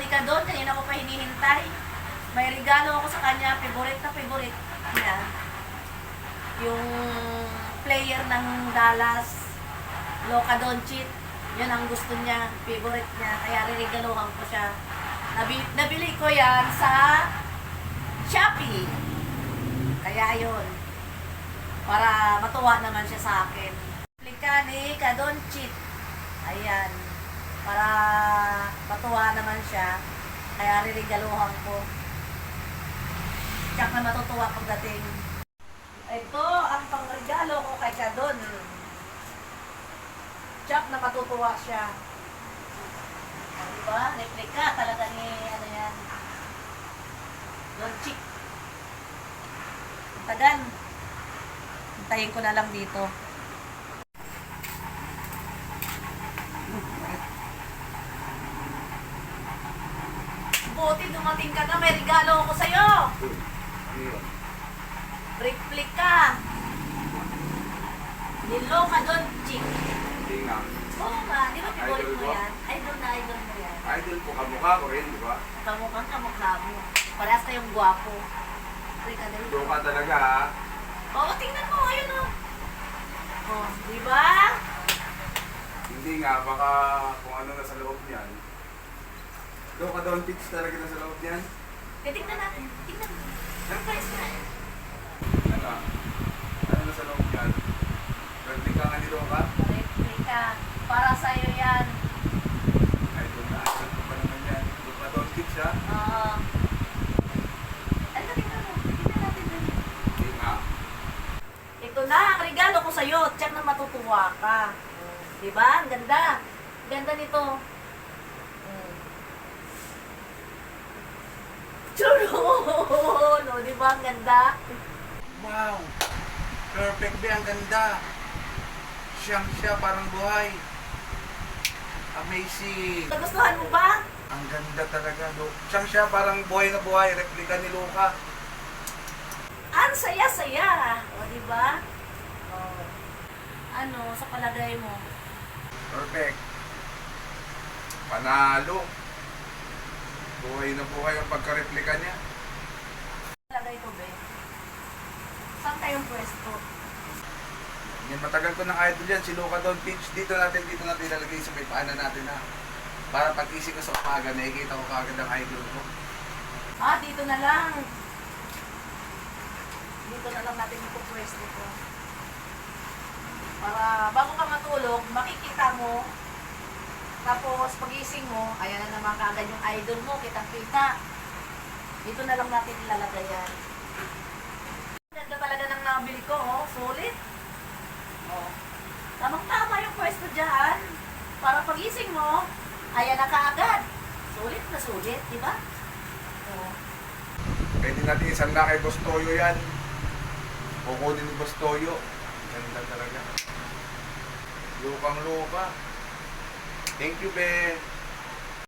ni Kadon, kanina ko pa hinihintay. May regalo ako sa kanya, favorite na favorite niya. Yung player ng Dallas, Luka Doncic. Yun ang gusto niya, favorite niya. Kaya riregaluhan ko siya. Nabi, nabili ko yan sa Shopee. Kaya yun. Para matuwa naman siya sa akin. Plika ni Kadonchit. Ayan. Para matuwa naman siya. Kaya ririgaluhan ko. Tiyak na matutuwa pagdating. Ito ang pangregalo ko kay Kadon. Tiyak na matutuwa siya. Diba? Replika talaga ni ano yan. Donchik. Tagan. Hintayin ko na lang dito. Buti dumating ka na, may regalo ako sa'yo. Ano yun? Replika. Nilo ka doon, chick. Hindi nga. Oo nga, di ba Idol mo yan? Idol na idol mo yan. Idol ko, kamukha ko rin, di ba? Kamukhang kamukha mo. Parehas kayong gwapo. Rika, dali. Ito ka talaga ha. Oo, tingnan mo, ayun o. Oh, di ba? Hindi nga, baka kung ano nasa loob niyan. Ito ka doon, pitch talaga nasa loob niyan. Eh, tingnan natin. Tingnan mo. Surprise na. Ano? Ano nasa loob niyan? Replika nga nito ka? Replika. Para sa'yo yan. Idol na, idol ko pa naman yan. Ito ka doon, pitch ha? Oo. Ano, tingnan mo. Tingnan natin dali. Hindi nga. Ito na, ang regalo ko sa'yo. Tiyak na matutuwa ka. Di ba? Ang ganda. Ganda nito. Churro! No, di ba? Ang ganda. Wow! Perfect be, ang ganda. Siyang siya, parang buhay. Amazing. Nagustuhan mo ba? Ang ganda talaga. Lu- Siyang siya, parang buhay na buhay. Replika ni Luca. Ang saya-saya. O, di ba? Oh. Ano, sa palagay mo? Perfect. Panalo. Buhay na buhay ang pagka-replika niya. Palagay ko, be. Saan kayong pwesto? Yan, matagal ko ng idol yan. Si Luca Don Pitch. Dito natin, dito natin ilalagay sa may paanan natin ha. Para pag isip ko sa umaga, nakikita ko kagad ang idol ko. Ah, dito na lang. Dito na lang natin yung pwesto ko. Para bago ka matulog, makikita mo. Tapos pagising mo, ayan na naman kaagad yung idol mo, kitang-kita. Dito na lang natin ilalagay yan. Ganda talaga ng nabili ko, oh. Sulit. Oh. Tamang-tama yung pwesto dyan. Para pagising mo, ayan na kaagad. Sulit na sulit, di ba? Oh. Pwede natin isang na kay Boss Toyo yan. Kukunin ni Boss Toyo. Ganda talaga. Lukang luka. Thank you, be.